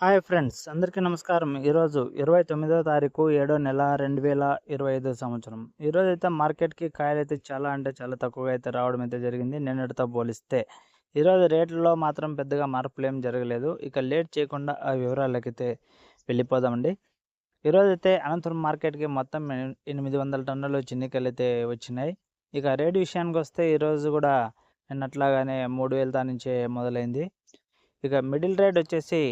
Hi friends అందరికీ నమస్కారం. ఈరోజు ఇరవై తొమ్మిదో తారీఖు ఏడో నెల రెండు వేల ఇరవై ఐదో సంవత్సరం. ఈరోజు అయితే మార్కెట్కి కాయలు అయితే చాలా అంటే చాలా తక్కువగా అయితే రావడం అయితే జరిగింది నిన్నటితో పోలిస్తే. ఈరోజు రేట్లలో మాత్రం పెద్దగా మార్పులు ఏం జరగలేదు. ఇక లేట్ చేయకుండా ఆ వివరాలకైతే వెళ్ళిపోదామండి. ఈరోజు అయితే అనంతపురం మార్కెట్కి మొత్తం ఎనిమిది వందల టన్నులు చిన్నికాయలు అయితే వచ్చినాయి. ఇక రేటు విషయానికి వస్తే ఈరోజు కూడా నిన్నట్లాగానే మూడు వేల దాని నుంచే మొదలైంది. ఇక మిడిల్ రేట్ వచ్చేసి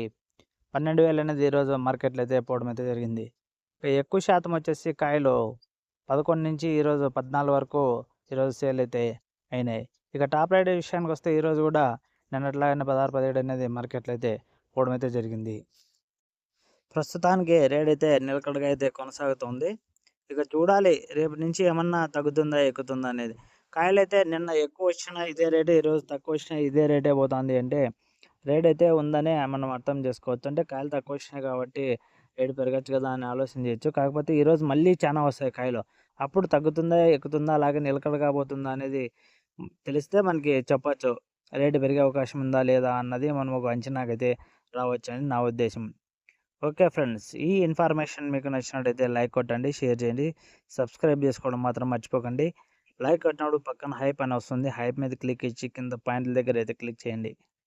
పన్నెండు వేలు అనేది ఈరోజు మార్కెట్లో అయితే పోవడం అయితే జరిగింది. ఎక్కువ శాతం వచ్చేసి కాయలు పదకొండు నుంచి ఈరోజు పద్నాలుగు వరకు ఈరోజు సేల్ అయితే అయినాయి. ఇక టాప్ రేట్ విషయానికి వస్తే ఈరోజు కూడా నిన్నట్లాగానే పదహారు పదిహేడు అనేది మార్కెట్లో అయితే పోవడం అయితే జరిగింది. ప్రస్తుతానికి రేట్ అయితే నిలకడగా అయితే కొనసాగుతుంది. ఇక చూడాలి రేపు నుంచి ఏమన్నా తగ్గుతుందా ఎక్కుతుందా అనేది. కాయలు అయితే నిన్న ఎక్కువ వచ్చిన ఇదే రేటు ఈరోజు తక్కువ వచ్చిన ఇదే రేటే పోతుంది అంటే రేట్ అయితే ఉందని మనం అర్థం చేసుకోవచ్చు. అంటే కాయలు తక్కువ వచ్చినాయి కాబట్టి రేటు పెరగచ్చు కదా అని ఆలోచన చేయొచ్చు. కాకపోతే ఈరోజు మళ్ళీ చాలా వస్తాయి కాయలు. అప్పుడు తగ్గుతుందా ఎక్కుతుందా అలాగే నిలకడగా పోతుందా అనేది తెలిస్తే మనకి చెప్పచ్చు. రేటు పెరిగే అవకాశం ఉందా లేదా అన్నది మనం ఒక అంచనాకైతే రావచ్చు అని నా ఉద్దేశం. ఓకే ఫ్రెండ్స్ ఈ ఇన్ఫర్మేషన్ మీకు నచ్చినట్టయితే లైక్ కొట్టండి షేర్ చేయండి. సబ్స్క్రైబ్ చేసుకోవడం మాత్రం మర్చిపోకండి. లైక్ కొట్టినప్పుడు పక్కన హైప్ అని వస్తుంది. హైప్ మీద క్లిక్ ఇచ్చి కింద పాయింట్ల దగ్గర అయితే క్లిక్ చేయండి.